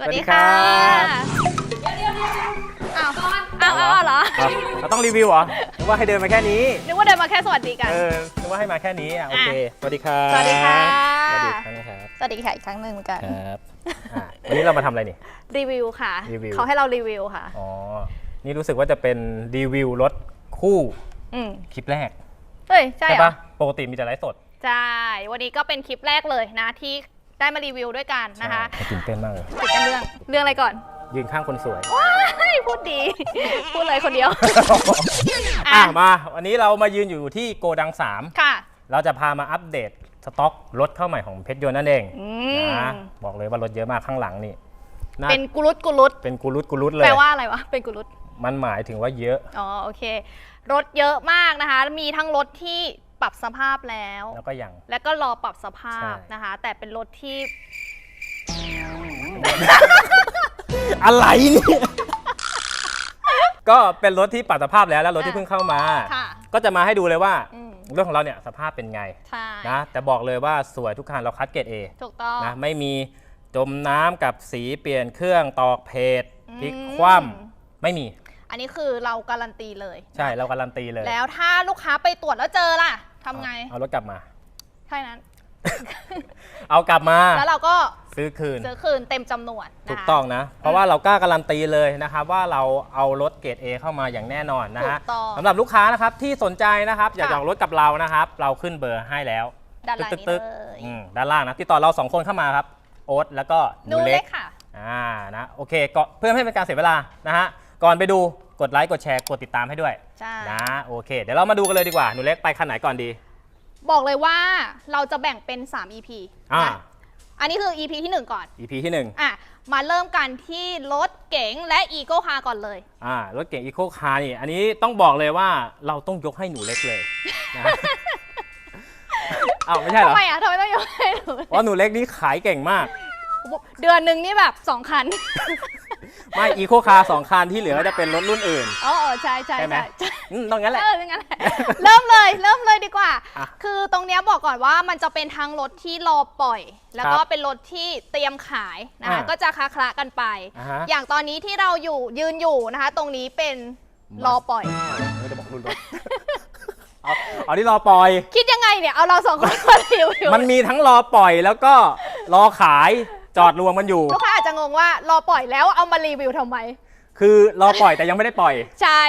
สวัสดีค่ะอ้าวอ้าวอ้าวเหรอ ครับเราต้องรีวิวเหรอนึกว่าให้เดินมาแค่นี้ นึกว่าเดินมาแค่สวัสดีกัน เออนึกว่าให้มาแค่นี้อะโอเค สวัสดีครับสวัสดีค่ะ สวัสดีครั้งนะครับ สวัสดีค่ะอีกครั้งหนึ่งเหมือนกัน ครับอะวันนี้เรามาทำอะไรนี่ รีวิวค่ะ รีวิว เขาให้เรารีวิวค่ะ อ๋อ นี่รู้สึกว่าจะเป็นรีวิวรถคู่อืมคลิปแรกเฮ้ย ใช่เหรอ ปะปกติมีแต่ไลฟ์สด ใช่ วันนี้ก็เป็นคลิปแรกเลยนะที่ ได้มารีวิวด้วยกันนะคะใช่ตื่นเต้นมากเลยติดกันเรื่องเรื่องอะไรก่อนยืนข้างคนสวยว้ายพูดดี พูดเลยคนเดียวอะมา วันนี้เรามายืนอยู่ที่โกดัง ค่ะ 3 เราจะพามาอัปเดตสต็อกรถเข้าใหม่ของเพชรยนต์นั่นเองอืม นะบอกเลยว่ารถเยอะมากข้างหลังนี่น่าเป็นกุลุตกุลุตเป็นกุลุตกุลุตเลยแปลว่าอะไรวะเป็นกุลุต มันหมายถึงว่าเยอะ อ๋อโอเค รถเยอะมากนะคะ มีทั้งรถที่ ปรับสภาพแล้ว แล้วก็ยัง แล้วก็รอปรับสภาพใช่ นะคะ แต่เป็นรถที่อะไรเนี่ย ก็เป็นรถที่ปรับสภาพแล้วแล้วรถที่อะเพิ่งเข้ามา ค่ะ ก็จะมาให้ดูเลยว่าอืม รถของเราเนี่ยสภาพเป็นไงใช่นะแต่บอกเลยว่าสวยทุกคันเราคัดเกรด A ถูกต้อง นะไม่มีจมน้ำกับสีเปลี่ยนเครื่องตอกเพจอืมพลิกคว่ำไม่มีอันนี้คือเราการันตีเลย ใช่เราการันตีเลย แล้วถ้าลูกค้าไปตรวจแล้วเจอล่ะ ทำไง เอารถกลับมา แค่นั้น เอากลับมา แล้วเราก็ซื้อคืน ซื้อคืนเต็มจำนวนนะคะ ถูกต้องนะ เพราะว่าเรากล้าการันตีเลยนะครับว่าเราเอารถเกรด A เข้ามาอย่างแน่นอนนะฮะถูกต้องสำหรับลูกค้านะครับที่สนใจนะครับ อยากค่ะจะออกรถกับเรานะครับ เราขึ้นเบอร์ให้แล้วด้านล่างนี้ตึกเลยๆอืมด้านล่างนะติดต่อเราสองคนเข้ามาครับโอ๊ตแล้วก็นูนูเล็เล็ก กค่ะ อ่านะโอเคก็เพื่อไม่ให้เป็นการเสียเวลานะฮะก่อนไปดู กดไลค์กดแชร์กดติดตามให้ด้วยใช่ นะโอเค เดี๋ยวเรามาดูกันเลยดีกว่าหนูเล็กไปคันไหนก่อนดี บอกเลยว่าเราจะแบ่งเป็น 3 EP อ่า นะอันนี้คือ EP ที่ 1 ก่อน EP ที่หนึ่งอะ มาเริ่มกันที่รถเก๋งและ e ีโก้คาร์ก่อนเลย อ่ารถเก่งอีโคคาร์นี่อันนี้ต้องบอกเลยว่าเราต้องยกให้หนูเล็กเลยนะอ้าวไม่ใช่เหรทำอไมอะทำไมต้องยกให้หนูเพราะหนูเล็กนี่ขายเก่งมาก เดือนหนึ่งนี่แบบ2คัน ไม่อีโคคาร์สองคันที่เหลือก็จะเป็นรถรุ่นอื่น อ๋อเออใช่ใช่ใช่ไหมใช่อืมต้องงั้นแหละ เอออย่างนั้นแหละ เริ่มเลย เริ่มเลยดีกว่า อะคือตรงเนี้ยบอกก่อนว่ามันจะเป็นทั้งรถที่รอปล่อย แล้วก็ครับเป็นรถที่เตรียมขายนะคะอ่าก็จะคละคละกันไป อ่าฮะ อย่างตอนนี้ที่เราอยู่ยืนอยู่นะคะ ตรงนี้เป็นรอปล่อย ไม่ได้บอกรุ่นรถเอาเอาที่รอปล่อย คิดยังไงเนี่ยเอาเราสองคนมารีวิวมันมีทั้งรอปล่อยแล้วก็รอขาย จอดรวมมันอยู่ ลูกค้าอาจจะงงว่ารอปล่อยแล้วเอามารีวิวทำไม คือรอปล่อยแต่ยังไม่ได้ปล่อยใช่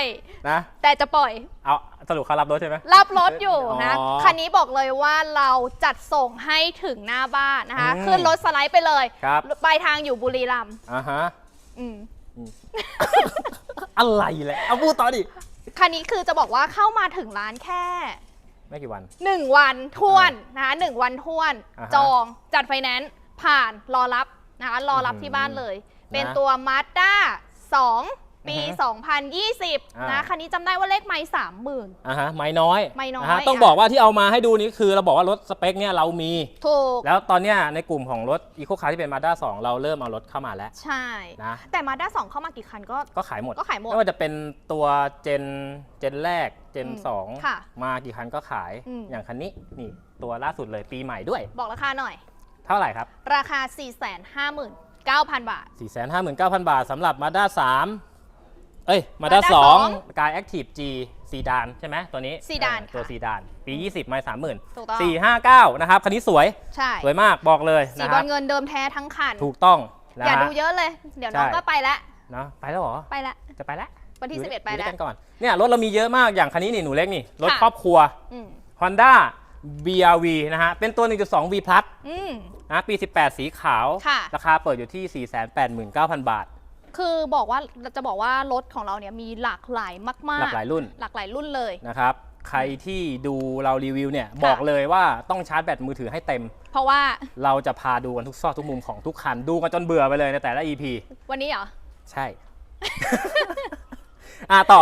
นะ แต่จะปล่อย เอาสรุปเขารับรถใช่ไหม รับรถอยู่นะอ๋อคันนี้บอกเลยว่าเราจัดส่งให้ถึงหน้าบ้านนะคะ อืมขึ้นรถสไลด์ไปเลยครับ ปลายทางอยู่บุรีรัมย์อ่าฮะ อืม อะไรแหละเอาพูดต่อดิ คันนี้คือจะบอกว่าเข้ามาถึงร้านแค่ ไม่กี่วัน 1 วันท้วนนะคะหนึ่งวันท้วน อ่าฮะ จองจัดไฟแนนซ์ ผ่านรอรับนะคะรอรับอืมที่บ้านเลย เป็นนะตัว Mazda 2 ปีอือฮึอ่า2020 นะคันนี้จำได้ว่าเลขไม่สามหมื่นอ่าฮะไม้น้อยไม้น้อยะฮะต้องอะบอกว่าที่เอามาให้ดูนี้คือเราบอกว่ารถสเปคเนี่ยเรามี ถูก แล้วตอนเนี้ยในกลุ่มของรถอีโคคาร์ที่เป็น Mazda 2 เราเริ่มเอารถเข้ามาแล้ว ใช่ นะ แต่ Mazda 2 เข้ามากี่คันก็ ก็ขายหมดก็ขายหมด ไม่ว่าจะเป็นตัวเจนเจนแรกเจน อืมสองค่ะมากี่คันก็ขายอืม อย่างคันนี้นี่ตัวล่าสุดเลยปีใหม่ด้วย บอกราคาหน่อยเท่าไหร่ครับ ราคา 459,000 บาท 459,000 บาทสำหรับ Mazda 3 เอ้ย Mazda Mazda 2 Sky Active G ซีดานใช่ไหมตัวนี้ซีดานเออตัวค่ะซีดาน ปี 20 ไม่30,000ถูกต้อง459นะครับ คันนี้สวย ใช่ สวยมากบอกเลยสีนะบคอรัลบเงินเดิมแท้ทั้งคัน ถูกต้องนะอย่าฮะดูเยอะเลย เดี๋ยวน้องใช่ก็ไปแล้วเนอะไปแล้วเหรอ ไปแล้วจะไปแล้ววันที่อยู่11 ไปอยู่แล้วด้วยกันก่อน เนี่ยรถเรามีเยอะมากอย่างคันนี้นี่หนูเล็กนี่ รถค่ะครอบครัวอืม Honda BRV นะฮะ เป็นตัว 1.2 V Plus อืม นะปี 18 สีขาว ค่ะ ราคาเปิดอยู่ที่ 489,000 บาท คือบอกว่าจะบอกว่ารถของเราเนี่ยมีหลากหลายมากหลากหลายรุ่น หลากหลายรุ่นเลย นะครับ ใครที่ดูเรารีวิวเนี่ย บอกเลยว่าต้องชาร์จแบตมือถือให้เต็ม เพราะว่าเราจะพาดูกันทุกซอกทุกมุมของทุกคัน ดูกันจนเบื่อไปเลยในแต่ละ EP วันนี้เหรอ ใช่ อะต่อ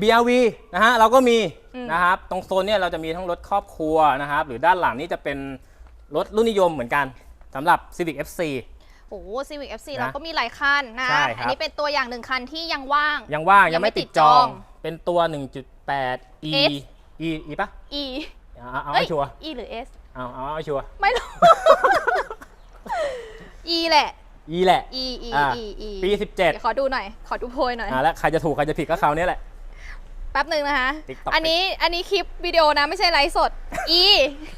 BRV นะฮะเราก็มีอืมนะครับ ตรงโซนเนี่ยเราจะมีทั้งรถครอบครัวนะครับ หรือด้านหลังนี่จะเป็น รถรุ่นนิยมเหมือนกันสำหรับ Civic FC โอ้ซีวิก FC นะเราก็มีหลายคันนะ ใช่ครับ อันี้เป็นตัวอย่างหนึ่งคันที่ยังว่าง ยังว่าง ยัยังงไม่ไม่ติดติดจจอองงเป็นตัว 1.8 E S E E ปะ E เอาเอาเอาเอ้ยให้ชัวร์ E หรือ S เอาเอาเอาให้ชัวร์ ไม่รู้ E แหละ E แหละ E E อ่า E E ปีเดี๋ยวขอดูหน่อย ขอดูโพยหน่อย17อ่าแล้วใครจะถูก ใครจะผิดก็เขาวนี้แหละแป๊บหนึ่งนะคะ TikTok อันนี้อันนี้คลิปวิดีโอนะไม่ใช่ไลฟ์สด E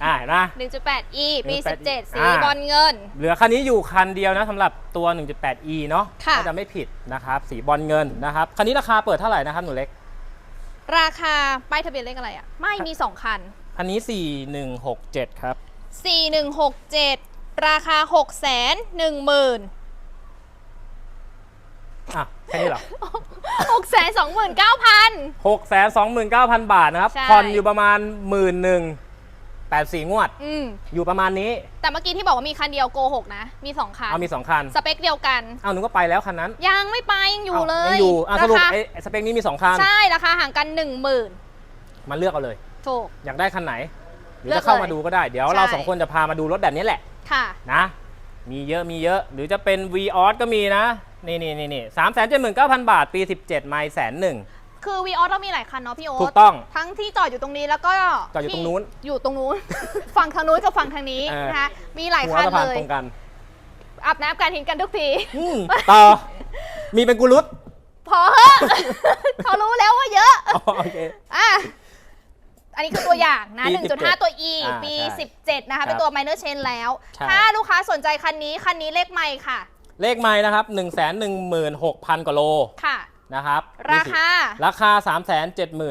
อ่านะ 1.8 E ปี 1.8 17 สีอ่า บอลเงิน เหลือคันนี้อยู่คันเดียวนะสำหรับตัว 1.8e เนาะค่ะ ถ้าจะไม่ผิดนะครับ สีบอลเงินนะครับ คันนี้ราคาเปิดเท่าไหร่นะครับหนูเล็ก ราคาป้ายทะเบียนเลขอะไรอะ ไม่มี 2 คัน คันนี้ 4167 ครับ 4167 ราคา 6 1 0 0 0 0 อะแค่นี้เหรอ 6 2 9 0 0 0 629,000 บาทนะครับ ใช่ ผ่อนอยู่ประมาณ1 1 0 0 0 84งวด อืม อยู่ประมาณนี้ แต่เมื่อกี้ที่บอกว่ามีคันเดียวโกหกนะ มี2คัน เอามี2คัน สเปคเดียวกัน เอาหนูก็ไปแล้วคันนั้นยังไม่ไปยังอยู่เลายยังอยู่อะสรารุปคาไอ้ไอ้สเปคนี้มี2คัน ใช่ราคาห่างกัน 10,000มาเลือกเอาเลย ถูก อยากได้คันไหน หรือเลือกจะเข้าเลยมาดูก็ได้ เดี๋ยวใช่เราสองคนจะพามาดูรถแบบนี้แหละค่ะ นะ มีเยอะมีเยอะ หรือจะเป็น v ีออสก็มีนะ นี่นี่นี่นี่สามแสนเจ็ดหมื่นเก้าพันบาท ปี17ไมล์แสนหนึ่ง คือวีออสเรามีหลายคันเนาะพี่โอ๊ตถูกต้องทั้งที่จอดอยู่ตรงนี้แล้วก็จอดอยู่ตรงนู้นที่อยู่ตรงนู้น ฝั่งทางนู้นกับฝั่งทางนี้เออ นะคะมีหลายหัวคันสะพานเลยตรงกันอาบน้ำการหินกันทุกที อืมต่อ มีเป็นกุลุตพอเหอะ เขารู้แล้วว่าเยอะ อ๋อโอเค อะ อันนี้คือตัวอย่างนะ ปี1.5ตัว E อ่าปี ใช่17 นะคะ เป็นตัว minor chain แล้วใช่ถ้าลูกค้าสนใจคันนี้ คันนี้เลขไม่ค่ะ เลขไมล์นะครับ 1 1 6 0 0 0 กว่าโลค่ะนะครับราคา ราคา 3 7 9 0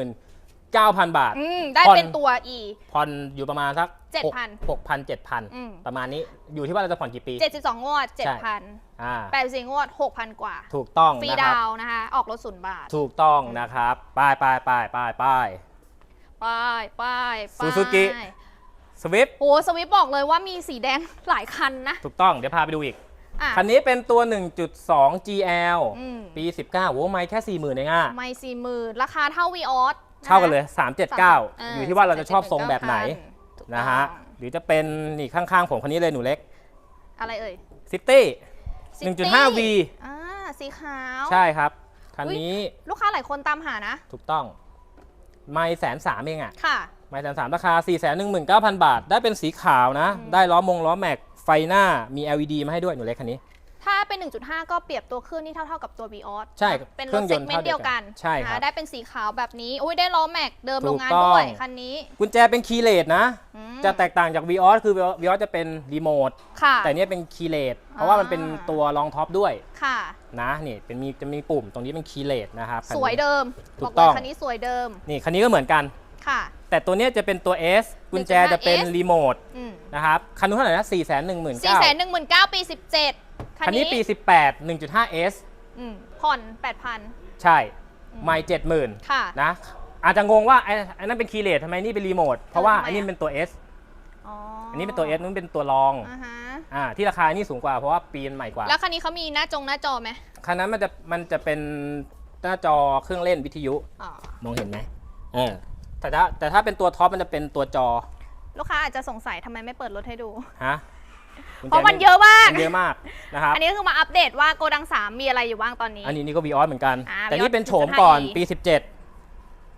0 0 บาทอืมได้ผ่อนเป็นตัว E ผ่อนอยู่ประมาณสัก7,000หกพันเจ็ดพันอืมประมาณนี้อยู่ที่ว่าเราจะผ่อนกี่ปี 72 งวดใช่7,000อ่า84 งวด 6,000 กว่า ถูกต้องฟรีนะคดารับวน์นะคะ ออกรถศูนย์บาท ถูกต้องนะครับป้ายป้ายป้ายป้ายป้ายป้ายป้ายป้าย Suzuki สวิฟโหสวิฟบอกเลยว่ามีสีแดงหลายคันนะ ถูกต้องเดี๋ยวพาไปดูอีกอะ คันนี้เป็นตัว 1.2 GL อืมปี 19โว้ไม่แค่ 40,000เองอะไม่สี่หมื่นราคาเท่าวีออสเท่ากันเลย 379 อยู่ที่ว่าเราจะชอบทรงแบบไหนถูกนะฮะต้องหรือจะเป็นนี่ข้างๆผมคันนี้เลยหนูเล็ก อะไรเอ่ย City City 1.5V อ่าสีขาว ใช่ครับ คันนี้ลูกค้าหลายคนตามหานะ ถูกต้อง ไม่แสนสามเองอะ ค่ะ ไม่แสนสามราคา 4 1 9 0 0 0 บาท ได้เป็นสีขาวนะอืมได้ล้อมงล้อแม็กไฟหน้ามี LED มาให้ด้วยหนูเล็กคันนี้ ถ้าเป็น 1.5 ก็เปรียบตัวเครื่องนี่เท่าๆกับตัว v ีออสใช่เป็นเครรื่ถองยเซนกต์เมนต์เดียวกันใช่ครับนะได้เป็นสีขาวแบบนี้อุ้ยได้ล้อแม็กเดิมถูกโรงงานต้องด้วยคันนี้ กุญแจเป็นคีย์เลสนะอืมจะแตกต่างจาก v ีออสคือ v ีออสจะเป็นรีโมทค่ะแต่เนี้ยเป็นคีย์เลสเพราะว่ามันเป็นอ่าตัวรองท็อปด้วยค่ะนะนี่เป็นมีจะมีปุ่มตรงนี้เป็นคีย์เลสนะครับคันสนี้วยเดิมถูบอกกต้เลองยคันนี้สวยเดิมนี่คันนี้ก็เหมือนกัน ค่ะ แต่ตัวเนี้ยจะเป็นตัว S กุญแจจะเป็น 1.5S รีโมทอืมนะครับคันนู้นเท่าไหร่นะ4 1 9 0 0 สี่แสนหนึ่งหมื่นเก้าปีสิบเจ็ด0คันนี้ปี 18 1.5S อืมผ่อนแปดพัน ใช่ไม่เจ็ดหมื่นค่ะนะอาจจะงงว่าไอ้ไอ้นั่นเป็นคีย์เลสทำไมนี่เป็นรีโมทเพราะว่าทำไม อันนี้เป็นตัว S อ๋ออัอันนี้เป็นตัว S นู้นเป็นตัวรองอ่าฮะอ่าที่ราคานี่สูงกว่าเพราะว่าปีนใหม่กว่า แล้วคันนี้เขามีหน้าจงหน้าจอไหมคันนั้นมันจะมันจะเป็นหน้าจอเครื่องเล่นวิทยุ อ๋อมองเห็นไหมเออ แต่ถ้าแต่ถ้าเป็นตัวท็อปมันจะเป็นตัวจอลูกค้าอาจจะสงสัยทำไมไม่เปิดรถให้ดู ฮะกุญแจเพราะมันเยอะมาก มันเยอะมากนะครับ อันนี้คือมาอัปเดตว่าโกดัง 3 มีอะไรอยู่บ้างตอนนี้ อันนี้นี่ก็วีออสเหมือนกัน อ่าแต่นี่ Vios เป็นโฉมก่อน 1.5e ปี 17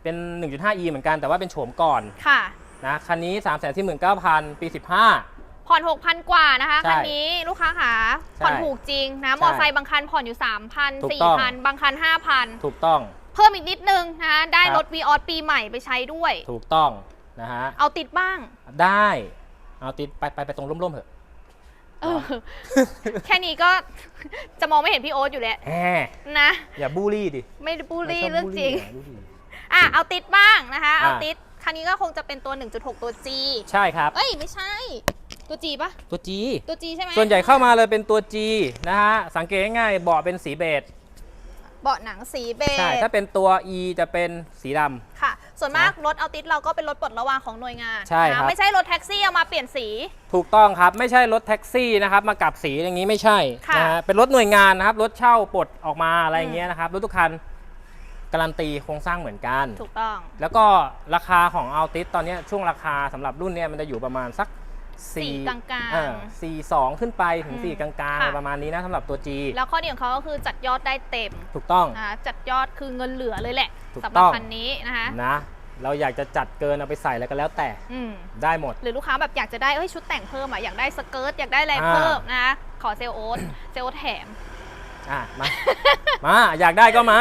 เป็น 1.5e เหมือนกันแต่ว่าเป็นโฉมก่อนค่ะ นะคันนี้ 3 4 9 0 0 0 ปี 15 ผ่อน 6,000 กว่านะคะใช่คันนี้ลูกค้าขาผ่อนใช่ถูกจริงนะมอไซค์บางคันผ่อนอยู่3,000ถูกต้อง4,000 บางคัน 5,000 ถูกต้อง เพิ่มอีกนิดนึงนะคะได้ครับรถวีออสปีใหม่ไปใช้ด้วย ถูกต้องนะฮะเอาติดบ้าง ได้เอาติดไปไปไปตรงร่มๆเถอะเออแค่นี้ก็จะมองไม่เห็นพี่โอ๊ตอยู่แล้วแหมนะ อย่าบูลลี่ดิไม่ได้บูลลี่ไม่ชบเรื่องบูลจริงอย่าบูลลี่อะเอาติดบ้างนะคะเอาอะติดคันนี้ก็คงจะเป็นตัว 1.6 ตัว G ใช่ครับ เอ้ย ไม่ใช่ ตัว G ปะตัว G ตัว G ใช่ไหมส่วนใหญ่เข้ามาเลยเป็นตัว G นะฮะ สังเกตง่ายๆเบาะเป็นสีเบจ เบาะหนังสีเบจใช่ถ้าเป็นตัว E จะเป็นสีดำ ค่ะ ส่วนมากรถเอาติดเราก็เป็นรถปลดระวางของหน่วยงานใช่ครับ นะไม่ใช่รถแท็กซี่เอามาเปลี่ยนสี ถูกต้องครับไม่ใช่รถแท็กซี่นะครับมากับสีอย่างนี้ไม่ใช่ค่ะนะฮะเป็นรถหน่วยงานนะครับรถเช่าปลดออกมาอะไรอย่างเงี้ยนะครับรถทุกคันการันตีโครงสร้างเหมือนกัน ถูกต้อง แล้วก็ราคาของอัลติสตอนเนี้ยช่วงราคาสำหรับรุ่นเนี้ยมันจะอยู่ประมาณสัก สี่4กลางๆเออสี่สองขึ้นไปถึงอืมสี่กลางๆค่ะอะไรประมาณนี้นะสำหรับตัว G แล้วข้อดีของเขาก็คือจัดยอดได้เต็ม ถูกต้องนะคะจัดยอดคือเงินเหลือเลยแหละถูกสำหต้รับองคันนี้นะคะนะเราอยากจะจัดเกินเอาไปใส่แล้วก็แล้วแต่อืมได้หมด หรือลูกค้าแบบอยากจะได้เอ้ยชุดแต่งเพิ่มอะอยากได้สเกิร์ตอยากได้อะไรอ่าเพิ่มนะคะขอเซลลโอ๊ตเซลลโอ๊ตแถมอะมามาอยากได้ก็มา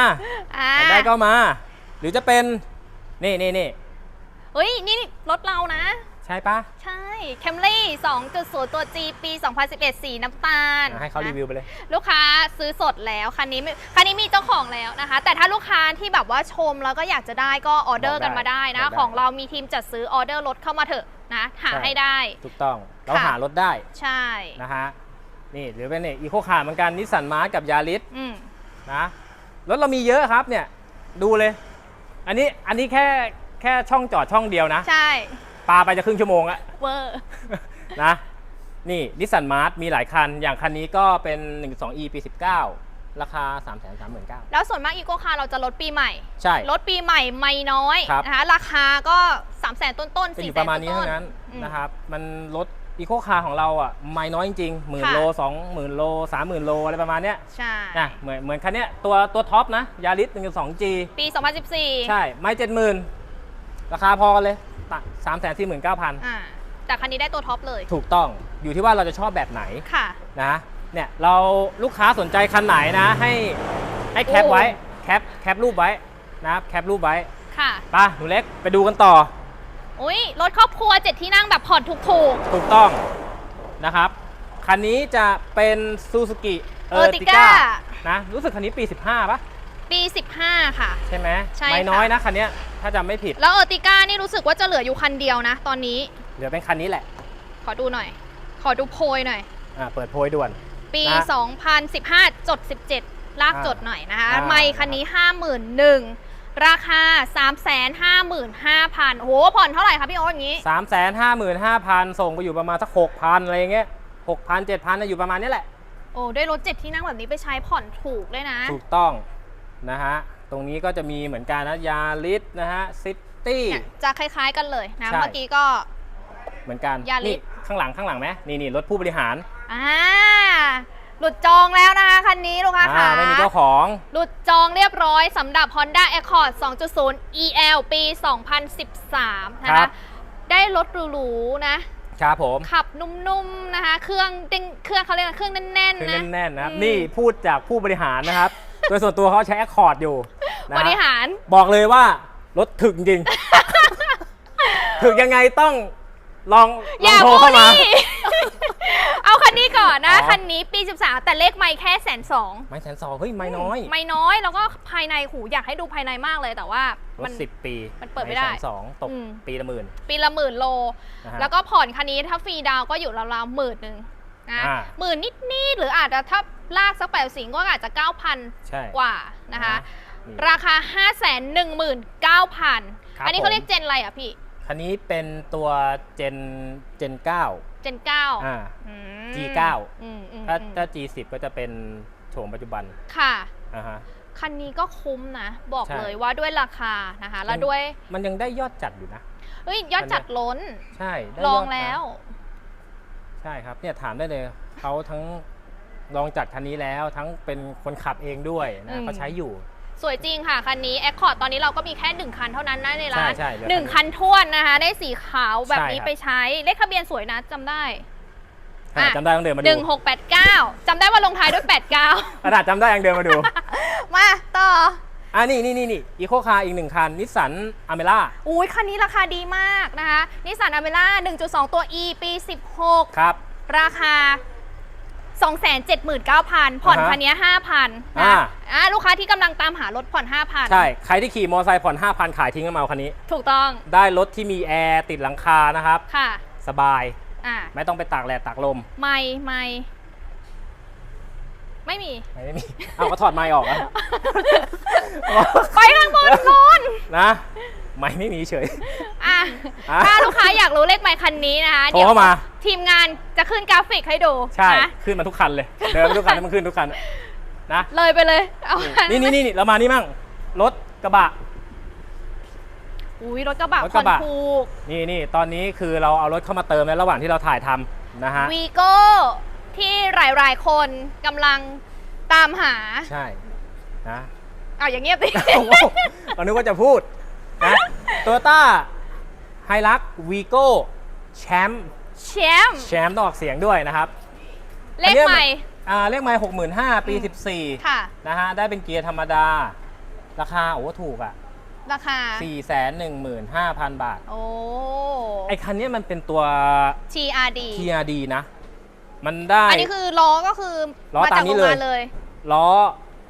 อ่าอยากได้ก็มา หรือจะเป็นนี่นี่นี่เฮ้ยนี่รถเรานะใช่ปะใช่ Camry 2.0 ตัว G ปี 2011 สีน้ำตาลอะให้เขารีวิวไปเลย ลูกค้าซื้อสดแล้ว คันนี้ไม่คันนี้มีเจ้าของแล้วนะคะ แต่ถ้าลูกค้าที่แบบว่าชมแล้วก็อยากจะได้ก็ออเดอร์กันมาได้นะบอกได้ของเรามีทีมจัดซื้อออเดอร์รถเข้ามาเถอะนะหาใช่ให้ได้ ถูกต้องเราค่ะหารถได้ใช่นะฮะนี่หรือเป็นเนี่ยอีโคคาร์เหมือนกันนิสสันมาร์กับยาริสอืมนะรถเรามีเยอะครับเนี่ยดูเลย อันนี้อันนี้แค่แค่ช่องจอดช่องเดียวนะ ใช่ ปาไปจะครึ่งชั่วโมงอะเวอร์ นะนี่นิสสันมาร์มีหลายคัน อย่างคันนี้ก็เป็น 12e ปี 19 ราคา 3 3 9 0 0 0แล้วส่วนมากอีโกคาเราจะลดปีใหม่ ใช่ ลดปีใหม่ไม่น้อยครับ นะคะราคาก็3 0 0 0 0 0ต้นต้นจะอสี่ยู่แสปนระมาณนี้ต้น เท่านั้นอืมนะครับ มันรถอีโคคาร์ของเราอะไม่น้อยจริงๆหมื่นค่ะ โลสองหมื่นโลสามหมื่นโลอะไรประมาณเนี้ยใช่ นะเหมือนเหมือนคันเนี้ยตัวตัวท็อปนะยาริส 1.2G ปี 2014 ใช่ ไม่เจ็ดหมื่นราคาพอกันเลย สามแสนสี่หมื่นเก้าพันอ่าแต่คันนี้ได้ตัวท็อปเลยถูกต้องอยู่ที่ว่าเราจะชอบแบบไหนค่ะ นะเนี่ยเราลูกค้าสนใจคันไหนนะ ให้ให้แคปโอ้ไว้แคปแคปรูปไว้นะครับแคปรูปไว้ค่ะไปะหนูเล็กไปดูกันต่อ อุ้ยรถครอบครัวเจ็ดที่นั่งแบบผ่อนถูกถูกต้องนะครับ คันนี้จะเป็นซูซูกิเออติก้า Ertiga นะรู้สึกคันนี้ปี 15ปะๆปี 15 ค่ะ ใช่ไหมใช่ไม่ค่ะ น้อยนะคันเนี้ย ถ้าจำไม่ผิด แล้วเออร์ติก้านี่รู้สึกว่าจะเหลืออยู่คันเดียวนะ ตอนนี้ เหลือเป็นคันนี้แหละขขอดูหน่อย ขอดูโพยหน่อย อ่า เปิดโพยด่วน ปี นะ 2015 จด 17 ลากอ่าจดหน่อยนะคะ อ่า ไม่คันนี้ 51,000ราคา 355,000โอ้โห ผ่อนเท่าไหร่คะพี่โอ๊ตอย่างนี้สามแสนห้าหมื่นห้าพันส่งไปอยู่ประมาณสักหกพันอะไรอย่างเงี้ยหกพันเจ็ดพันอยู่ประมาณนี้แหละ โอ้ได้รถเจ็ดที่นั่งแบบนี้ไปใช้ผ่อนถูกเลยนะ ถูกต้องนะฮะ ตรงนี้ก็จะมีเหมือนกันนะยาริสนะฮะซิตี้ เนี่ยจะคล้าย ๆกันเลยนะ ใช่ เมื่อกี้ก็ เหมือนกัน Yaris นี่ข้างหลังข้างหลังไหมนี่นี่รถผู้บริหารอ่าหลุดจองแล้วนะคะคันนี้ลูกค้าอ่าค่ะ ไม่มีเจ้าของ หลุดจองเรียบร้อยสำหรับ Honda Accord 2.0 EL ปี 2013 นะครัคะ บ ได้รถหรูๆนะ ครับผมขับนุ่มๆนะคะ เครื่องเด้งเครื่องเขาเรียกอะไรเครื่องแน่นคือๆนะ แน่นๆนะครับ อืม นี่พูดจากผู้บริหารนะครับ โดยส่วนตัวเขาใช้แอคคอร์ดอยู่นะบฮะริหาร บอกเลยว่ารถถึกจริง ถึกยังไงต้องลองลอย่าองโทรบูลเข้ามาลี่เอาคันนี้ก่อนนะ อ๋อ คันนี้ปี 13 แต่เลขไม่แค่แสนสองไม่แสนสองเฮ้ยไม่น้อยไม่น้อยแล้วก็ภายในหูอยากให้ดูภายในมากเลยแต่ว่ารมัถนสิบปีมันเปิดไม่ได้แสนสองตกอืม ปีละหมื่นปีละหมื่นโล นะฮะ แล้วก็ผ่อนคันนี้ถ้าฟรีดาวน์ก็อยู่ราวๆหมื่นหนึ่ง นะอ่า หมื่นนิดๆหรืออาจจะถ้าลากสักแปดสิงก็อาจจะ9,000ใช่กว่านะคะ นี่ราคา 5 1 9 0 0 0 ครับอันนี้เขาผมเรียกเจนอะไรอะพี่ คันนี้เป็นตัวเจนเจนเก้าเจนเก้าอ่าอืม G9 อืมอืมถ้าอืมถ้า G10 ก็จะเป็นโฉมปัจจุบันค่ะ อ่าฮะ คันนี้ก็คุ้มนะ บอกใช่เลยว่าด้วยราคานะคะ แล้วมัน ด้วย มันยังได้ยอดจัดอยู่นะ เฮ้ย ยอดจัดล้น ใช่ได้ลยอดงนะแล้ว ใช่ครับเนี่ยถามได้เลยเขาทั้งลองจัดคันนี้แล้วทั้งเป็นคนขับเองด้วยอืนะม เขาใช้อยู่ สวยจริงค่ะ คันนี้ Accord ตอนนี้เราก็มีแค่หนึ่งคันเท่านั้นนะในร้านใช่ใช่เหลือหนึ่งคันคันท้วนนะคะ ได้สีขาวแบบนี้ใช่ครับ ไปใช้เลขทะเบียนสวยนะจำได้ อะอะจำได้ต้องเดินมาหดูนึ่งหกแปดเก้าจำได้ว่าลงท้ายด้วยแปดเก้าขนาดจำได้ยังเดินมาดูมาต่อ อะนี่นี่นี่นี่อีโคคาร์อีกหนึ่งคันนิสสันอเมร่าอุ้ยคันนี้ราคาดีมากนะคะนิสสันอเมร่า1.2 ตัว E ปี 16 ครับ ราคา 279,000 ผ่อนอ่าฮะคันนี้5,000นะอ่าอ่าลูกค้าที่กำลังตามหารถผ่อน 5,000 ใช่ ใครที่ขี่มอเตอร์ไซค์ผ่อน 5,000 ขายทิ้งกันมาเอาคันนี้ ถูกต้องได้รถที่มีแอร์ติดหลังคานะครับ ค่ะสบาย อ่าไม่ต้องไปตากแดดตากลม ไม่ไม่ ไม่มี ไม่มีเอาก็ถอดไม้ออกอะ ไปข้างบนนู้นนะ ไม่ไม่มีเฉย อะอะถ้าลูกค้าอยากรู้เลขไมค์คันนี้นะคะโทรเข้ามาทีมงานจะขึ้นกราฟิกให้ดูใช่ นะขึ้นมาทุกคันเลย เดินมาทุกคันให้มันขึ้นทุกคัน นะ เลยไปเลยเอาอันี่นี่นี่นี่เรามานี่มั่ง รถกระบะ อุ้ยรถกระบะรถผ่กอนระบะถูกนี่นี่ตอนนี้คือเราเอารถเข้ามาเติมแล้วระหว่างที่เราถ่ายทำนะฮะ วีโก้ ที่หลายๆ คนกำลังตามหาใช่นะเอาอย่างเงียบสิ โอ้โหเรานึกว่าจะพูดนะโตโยต้าไฮรักวีโก้แชมป์แชมป์แชมป์ต้องออกเสียงด้วยนะครับ เลขใหม่ อ่าเลขใหม่หกหมื่นห้าปีอืม สิบสี่ค่ะ นะฮะ ได้เป็นเกียร์ธรรมดา ราคา โอ้ถูกอะราคา สี่แสนหนึ่งหมื่นห้าพันบาท โอ้ ไอคันนี้มันเป็นตัว TRD TRD นะ มันได้ อันนี้คือล้อก็คือล้อมาตาจากมโรนี้งเลย งานเลย ล้อ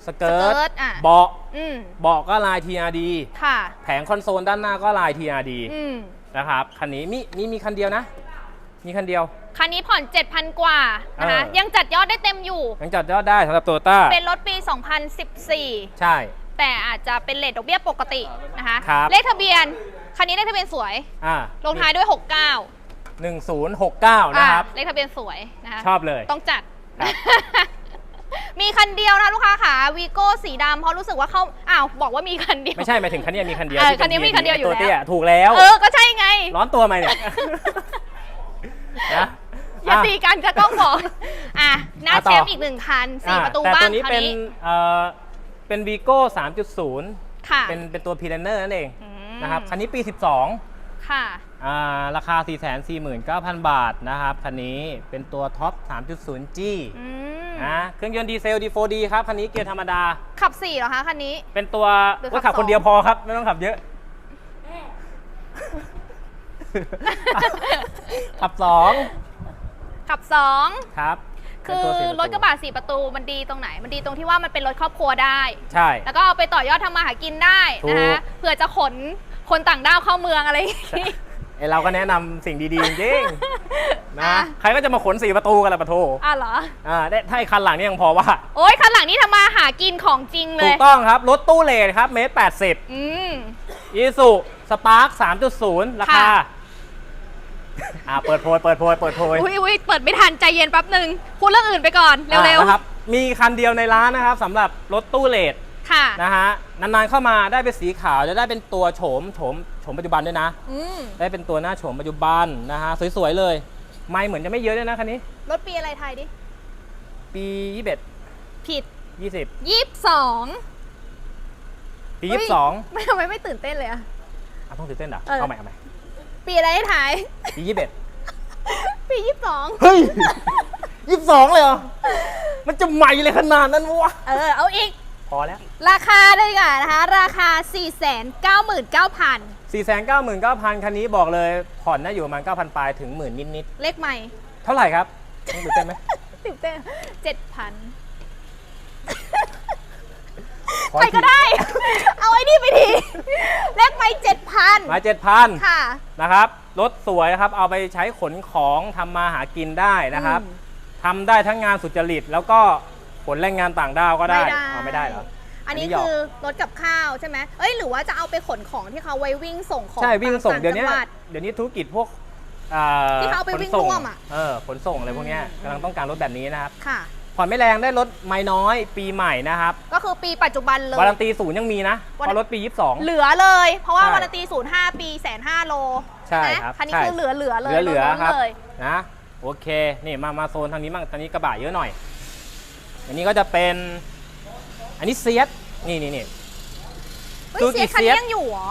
สเกิร์สเกิร์ตตอะ เบาะอืมเบาะก็ลาย TRD ค่ะ แผงคอนโซลด้านหน้าก็ลาย TRD อืมนะครับคันนี้มีมีมีคันเดียวนะ มีคันเดียว คันนี้ผ่อน 7,000 กว่านะคะเออ ยังจัดยอดได้เต็มอยู่ยังจัดยอดได้สำหรับโตโยต้าเป็นรถปี 2014 ใช่ แต่อาจจะเป็นเลทดอกเบี้ยปกตินะคะ ครับ เลขทะเบียน คันนี้เลขทะเบียนสวย อ่าลงท้ายด้วย 69 หนึ่งศูนย์หกเก้านะครับ อ่เลขทะเบียนสวยนะคะชอบเลย ต้องจัด ครับ มีคันเดียวนะลูกค้าค่ะวีโก้สีดำเพราะรู้สึกว่าเขาอ้าวบอกว่ามีคันเดียว ไม่ใช่หมายถึงคันนี้มีคันเดียวเออที่เป็ คันนี้มีคันเดียวอยู่ตัวแล้วเตี้ยถูกแล้ว เออ ก็ใช่ไง ร้อนตัวไหมเนี่ย นะอย่าตีกันจะต้องบอก อะหน้าอะแชต่อมป์อีกหนึ่งคันสี่อ่าประตูแต่บ้าตังวนี้คันเป็นนี้เอ่อเป็นวีโก้3.0 ค่ะเป็นเป็นตัวพีเ a นเนอร์นั่นเองอืมนะครับคันนี้ปี 12 ค่ะอ่าราคา 449,000 บาทนะครับ คันนี้เป็นตัวท็อป 3.0G อืมนะเครื่องยนต์ดีเซล D4D ครับ คันนี้เกียร์ธรรมดา ขับสี่เหรอคะคันนี้ เป็นตัวหรือว่าขัขับบสองคนเดียวพอครับ ไม่ต้องขับเยอะ ขับสองขับสองครับคืเป็นอตัวสี่รถกระบะสี่ประตูมันดีตรงไหน มันดีตรงที่ว่ามันเป็นรถครอบครัวได้ ใช่ แล้วก็เอาไปต่อยอดทำมาหากินได้นะคะถูก เผื่อจะขน คนต่างด้าวเข้าเมืองอะไรอย่างงี้ ไอเราก็แนะนำสิ่งดี ๆ จริงๆนะอะ ใครก็จะมาขนสี่ประตูกันละปะโทอะเหรอ อ่าได้ถ้าไอ้คันหลังนี่ยังพอว่า โอ้ยคันหลังนี้ทำมาหากินของจริงเลถูย กต้องครับ รถตู้เลทครับเมตรแปดสิบอืม อีสุสปาร์คสามจุดศูนย์ราคา ค่ะ อ่าเปิดโพยเปิดโพยเปิดโพยอุ้ยอุ้ยเปิดไม่ทันใจเย็นแป๊บหนึ่งพูดเรื่องอื่นไปก่อน เร็ว อ่านะครับมีคันเดียวในร้านนะครับสำหรับรถตู้เลทๆ ค่ะ นะฮะนานๆเข้ามาได้เป็นสีขาวจะได้เป็นตัวโฉมโฉมโฉมปัจจุบันด้วยนะ อืมได้เป็นตัวหน้าโฉมปัจจุบันนะฮะสวยๆเลย ไม่เหมือนจะไม่เยอะด้วยนะคันนี้ รถปีอะไรไทยดิ ปียี่สิบเอ็ดผิดยี่สิบยี่สิบสองปียี่สิบสองไม่ทำไมไม่ตื่นเต้นเลยอะ อะต้องตื่นเต้นเหรอเออ เอาใหม่เอาใหม่ปีอะไรให้ถ่าย ปียี่สิบเอ็ดปียี่สิบสองเฮ้ยยี่สิบสองเลยเหรอ มันจะใหม่เลยขนาดนั้นวะ เออ เอาอีก พอแล้ว ราคาเลยค่ะนะคะ ราคา 4 9 9 9 0 0 0 4 9 9 9 0 0 คันนี้บอกเลยผ่อนน่าอยู่ประมาณ9,000 ปลายถึงหมื่นนิดเลขใหม่ๆ เท่าไหร่ครับต้องตื่นเต้นไหมตื่นเต้นเจ็ดพันขอใครอีก็ได้ เอาไอ้นี่ไปทีเลขใหม่เจ็ดพันมาเจ็ดพันค่ะ นะครับรถสวยนะครับเอาไปใช้ขนของทำมาหากินได้นะครับอืม ทำได้ทั้งงานสุจริตแล้วก็ ขนแรงงานต่างด้าวก็ได้เอาไม่ได้เหรอ อันนี้อันนี้หยอก คือรถกับข้าวใช่ไหมเอ้ยหรือว่าจะเอาไปขนของที่เขาไว้วิ่งส่งของใช่วิ่งส่งตามเดี๋ยวนี้จังหวัดเดี๋ยวนี้ธุรกิจพวกอ่าที่เขาเอาไปวิ่งขนส่ร่วมอะ เออขนส่งอะไรพวกเนี้ยอืมกำลังต้องการรถแบบนี้นะครับค่ะ ผ่อนไม่แรงได้รถไม่น้อยปีใหม่นะครับก็คือปีปัจจุบันเลย วารันตีศูนย์ยังมีนะวัน เพราะรถปี 22 เหลือเลย เพราะว่าใช่วารันตีศูนย์ห้าปีแสนห้าโลใช่ไหมครับ คันนี้ใช่คือเหลือเหลือๆเลยเหลือๆล้นๆครับเลย นะโอเคนี่มามาโซนทางนี้บ้างทางนี้กระบะเยอะหน่อย อันนี้ก็จะเป็น อันนี้เซียสนี่นี่นี่ เฮ้ยซูกิเสียคันนี้เซียสยังอยู่เหรอ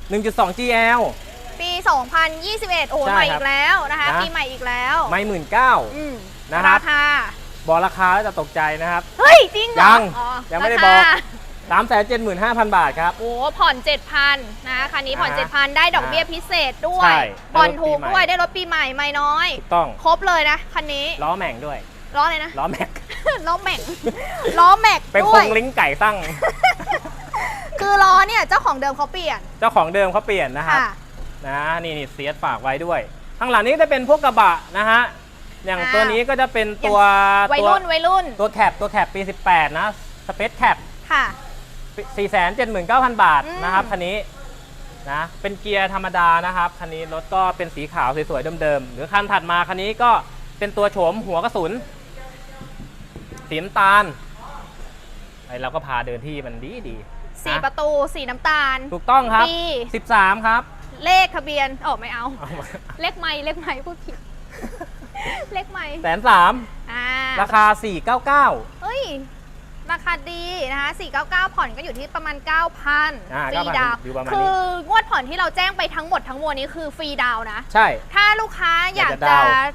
1.2 GL ปี 2021 โอ้โหใช่ใหม่ครัอีบกแล้วนะคะนะ ปีใหม่อีกแล้วไม่หมื่นเก้า อืมนะครับ ราคา บอกราคาแล้วจะตกใจนะครับ เฮ้ย จริงเหรอยังอ๋อยังไม่ได้ราบอกคา3 7 5 0 0 0บาทครับ โอ้ผ่อน 7,000นะคันนี้ผ่อน อ่า7,000 ได้ดอกเบี้ยพิเศษด้วใช่ยผ่อนได้รถถูกปีใหม่ ด้วยได้รถปีใหม่ไม่น้อย ถูกต้อง ครบเลยนะ คันนี้ ล้อแม่งด้วย ล้อเลยนะ ล้อแม็ก ล้อแม็กล้อแม็กเป็นด้โควรยงลิงก์ไก่ตั้ง คือล้อเนี่ยเจ้าของเดิมเขาเปลี่ยนเจ้าของเดิมเขาเปลี่ยนนะครับ ค่ะ นะนี่นี่เสียฝากไว้ด้วย ข้างหลังนี้จะเป็นพวกกระบะนะฮะ อย่างอ่า ตัวนี้ก็จะเป็นตัววัยตัวรุ่นวัยรุ่นตัวแคปตัวแคปปี 18 นะสเปซแคปค่ะ 479,000 บาทอืม นะครับคันนี้นะเป็นเกียร์ธรรมดานะครับคันนี้รถก็เป็นสีขาวสวยๆเดิมๆหรือคันถัดมาคันนี้ก็เป็นตัวโฉมหัวกระสุน สีน้ำตาลไอเราก็พาเดินที่มันดีดีๆสีนะประตูสีน้ำตาล ถูกต้องครับปี13ครับ เลขทะเบียนอ๋อไม่เอา เอามาเลขไม่เลขไม่พูดผิด เลขไม่แสนสามอ่าราคา 499 เฮ้ย ราคาดีนะคะ499 ผ่อนก็อยู่ที่ประมาณ 9,000อ่าฟรี9,000ดาวน์อยู่ประมาณนี้ คืองวดผ่อนที่เราแจ้งไปทั้งหมดทั้งมวลนี้คือฟรีดาวน์นะ ใช่ ถ้าลูกค้าอยากอยากจะจะดาวน์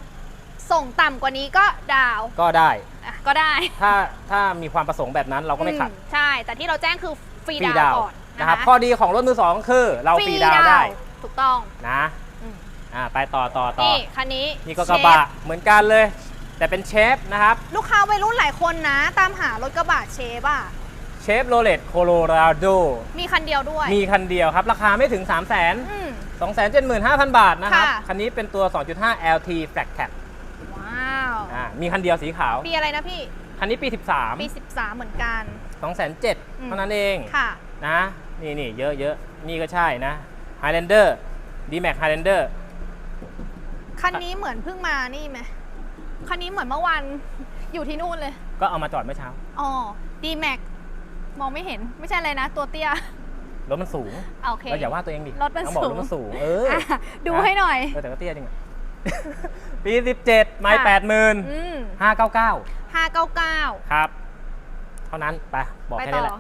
ส่งต่ำกว่านี้ก็ดาวน์ก็ได้อะ ก็ได้ถ้าถ้ามีความประสงค์แบบนั้นเราก็ไม่ขัด อืใช่ แต่ที่เราแจ้งคือฟรีฟรีดาดาววน์ก่อนนะนะครัคะบข้อดีของรถมือสองคือเราฟรีดาวน์ได้ถูกต้องนะอืมอ่าไปต่อต่อต่อนี่คันนี้นี่ก็กระบะเชฟเหมือนกันเลย แต่เป็นเชฟนะครับลูกค้าวัยรุ่นหลายคนนะ ตามหารถกระบะเชฟอะ เชฟโรเลตโคโลราโดมีคันเดียวด้วยมีคันเดียวครับ ราคาไม่ถึง 3 0 0 0 0 0 อืม 2 7 5 0 0 0 บาทนะครับ ค่ะ คันนี้เป็นตัว 2.5 LT Flat Cap ว้าวอ่ามีคันเดียวสีขาว ปีอะไรนะพี่ คันนี้ปี 13 ปี 13 เหมือนกัน 2 7 0 0อืมเท่านั้นเองค่ะนะนี่นี่เยอะเยอะนี่ก็ใช่นะ Highlander D-Max Highlander คันนี้เหมือนเพิ่งมานี่ไหมคันนี้เหมือนเมื่อวานอยู่ที่นู่นเลย ก็เอามาจอดเมื่อเช้าอ๋อ D Max มองไม่เห็นไม่ใช่อะไรนะ ตัวเตี้ยรถมันสูงอะโอเคเราอย่าว่าตัวเองดิรถมันต้องบอกสูงรถมันสูงเอออะดูให้หน่อยเออแต่ก็เตี้ยจริงอะ ปี 17 ไม่ค่ะแปดหมื่นอืมห้าเก้าเก้า599ครับ เท่านั้น ไป บอกไปแค่ต่นี้อแหละ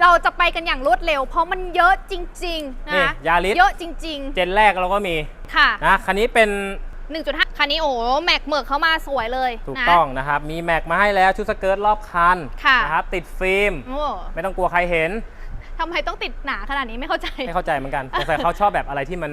เราจะไปกันอย่างรวดเร็ว เพราะมันเยอะจริง ๆนะนี่คะยาริสเยอะจริง เจนแรกเราก็มีๆ ค่ะ นะคันนี้เป็น1.5 คันนี้โอ้โหแม็กเหมือกเข้ามาสวยเลยถูกนะ ต้องนะครับ มีแม็กมาให้แล้วชุดสเกิร์ตรอบคันค่ะ นะครับติดฟิล์ม โอ้ไม่ต้องกลัวใครเห็น ทำไมต้องติดหนาขนาดนี้ไม่เข้าใจ ไม่เข้าใจเหมือนกันแต่เขาชอบแบบอะไรที่มัน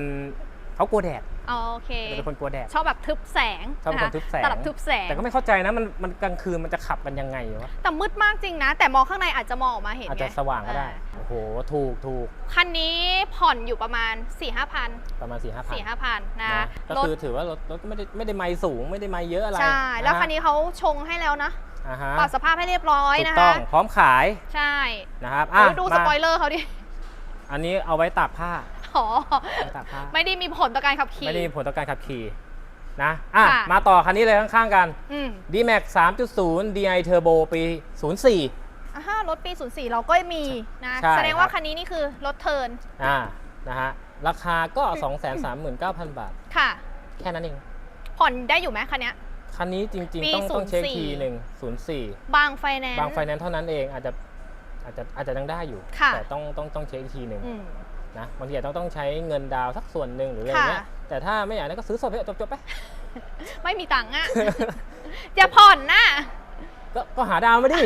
เขากลัวแดดอ๋อโอเคเป็นคนกลัวแดดชอบแบบทึบแสงชอบเป็นคนนะคะทึบแสงตลับทึบแสงแต่ก็ไม่เข้าใจนะมันมันกลางคืนมันจะขับกันยังไงวะแต่มืดมากจริงนะ แต่มองข้างในอาจจะมองออกมาเห็นอาจจะไงสว่างก็ได้อ่าโอ้โหถูกถูกคันนี้ผ่อนอยู่ประมาณ4 5 0 0 0ประมาณ4ี่ห้าพัน4 5 0 0 0นะนะก็รถคือถือว่ารถรถไม่ได้ไม่ได้ไมล์สูงไม่ได้ไมล์เยอะอะไรใช่แล้วะฮะคันนี้เขาชงให้แล้วนะอ่าฮะปรับสภาพให้เรียบร้อยถูนะกต้อคะงพร้อมขายใช่นะครับโอ้ยดูสมาปอยเลอร์เขาดิอันนี้เอาไว้ตากผ้า อ๋อไว้ตากผ้าไม่ได้มีผลต่อการขับขี่ ไม่ได้มีผลต่อการขับขี่นะอะค่ะ มาต่อคันนี้เลยข้างๆกัน อืม D-Max 3.0 DI Turbo ปี 04 อ่าฮะรถปี 04 เราก็มีนะ ใช่แสดงว่าครับ คันนี้นี่คือรถเทิร์นอ่านะฮะราคาก็ 239,000 บาท ค่ะ แค่นั้นเอง ผ่อนได้อยู่ไหมคันเนี้ย คันนี้จริง ปีๆ ต้องต้องเช็ค04 ทีหนึ่ง04 บางไฟแนนซ์ บางไฟแนนซ์เท่านั้นเองอาจจะอาจจะอาจจะยังได้อยู่ ค่ะ แต่ต้องต้องต้องเช็คอีกทีหนึ่งอืม นะบางทีอาจต้องต้องใช้เงินดาวน์สักส่วนหนึ่งหรืออะไรเงี้ยค่ะ แต่ถ้าไม่อยากนั้นก็ซื้อสดไปจบจบๆไป ไม่มีตังค์อะอย่าผ่อนนะ ก็ก็หาดาวน์มาดิ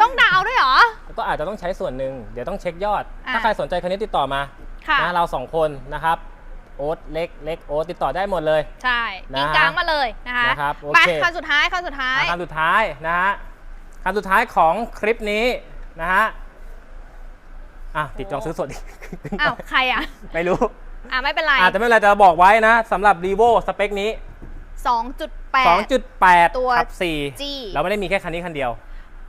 ต้องดาวน์ด้วยเหรอ ก็อาจจะต้องใช้ส่วนหนึ่งเดี๋ยวต้องเช็คยอด อะ ถ้าใครสนใจคันนี้ติดต่อมาค่ะ นะเราสองคนนะครับโอ๊ตเล็กเล็กโอ๊ตติดต่อได้หมดเลย ใช่นะยิงกลางมาเลยนะคะนะครับโอไปเค คันสุดท้ายคันสุดท้าย อะคันสุดท้ายนะฮะคันสุดท้ายของคลิปนี้นะฮะ อะติดจองซื้อสดอีกอ้าวใครอะ ไม่รู้ อะไม่เป็นไรอาจจะไม่เป็นไรแต่บอกไว้นะสำหรับ r ีโวสเปคนี้ 2.8 2.8ตัวทับ G 4เราไม่ได้มีแค่คันนี้คันเดียว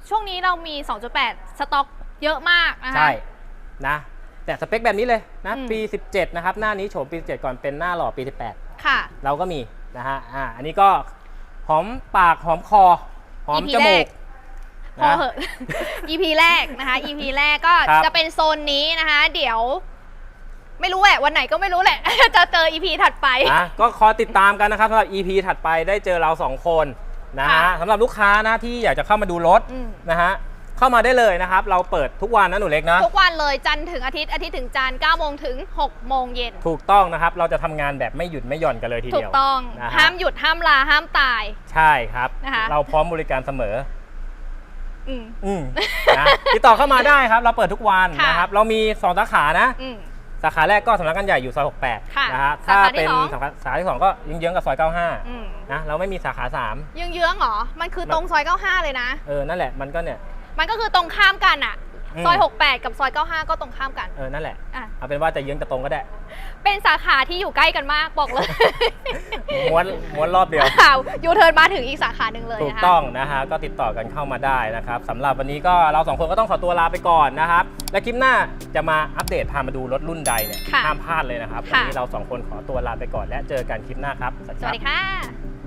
ช่วงนี้เรามี 2.8 สต็อกเยอะมากนะคะใช่นะแต่สเปคแบบนี้เลยนะอืมปี 17 นะครับ หน้านี้โฉมปี 17 ก่อนเป็นหน้าหล่อปีค่ะ18เราก็มีนะฮะอ่าอันนี้ก็หอมปากหอมคอ หอม EP จมูก พอนะเหอะ EP แรกนะคะ EP แรกก็ครับ จะเป็นโซนนี้นะคะ เดี๋ยว ไม่รู้แหละวันไหนก็ไม่รู้แหละ จะเจอ EP ถัดไป อะก็คอยติดตามกันนะครับสำหรับ EP ถัดไปได้เจอเรา 2 คนนะฮะค่ะสำหรับลูกค้านะที่อยากจะเข้ามาดูรถอืม นะฮะเข้ามาได้เลยนะครับ เราเปิดทุกวันนะหนูเล็กนะ ทุกวันเลยจันทร์ถึงอาทิตย์อาทิตย์ถึงจันทร์9โมงถึง6โมงเย็น ถูกต้องนะครับ เราจะทำงานแบบไม่หยุดไม่หย่อนกันเลยทีถูเดีกยว ต้องนะฮะ ห้ามหยุดห้ามลาห้ามตาย ใช่ครับ นะคะ เราพร้อมบริการเสมอ อืม อืมนะ ติดต่อเข้ามาได้ครับ เราเปิดทุกวันค่ะ นะครับ เรามี2สาขานะ อืม สาขาแรกก็สำนักงานใหญ่อยู่ซอยค่ะ68นะฮะสาถ้าขาที่เป็นสอง สาขาสาขาที่2ก็ยิงเยื้องๆกับซอยอืม95นะเราไม่มีสาขาเยื้องๆเหรอ มันคือตรงซอย 95 เลยนะ3เออนั่นแหละมันก็เนี่ย มันก็คือตรงข้ามกันอะอืม ซอย 68 กับซอย 95 ก็ตรงข้ามกัน เออ นั่นแหละ อะ เอาเป็นว่าจะเยื้องจะตรงก็ได้ เป็นสาขาที่อยู่ใกล้กันมากบอกเลยม้วนม้วนรอบเดียวว้าวยูเทิร์นมาถึงอีกสาขาหนึ่งเลยถูกนะคะ ต้องนะฮะ ก็ติดต่อกันเข้ามาได้นะครับสำหรับวันนี้ก็เราสองคนก็ต้องขอตัวลาไปก่อนนะครับ และคลิปหน้าจะมาอัปเดตพามาดูรถรุ่นใดเนี่ยค่ะห้ามพลาดเลยนะครับ วันค่ะ นี้เราสองคนขอตัวลาไปก่อนและเจอกันคลิปหน้าครับ สวัสดีค่ะ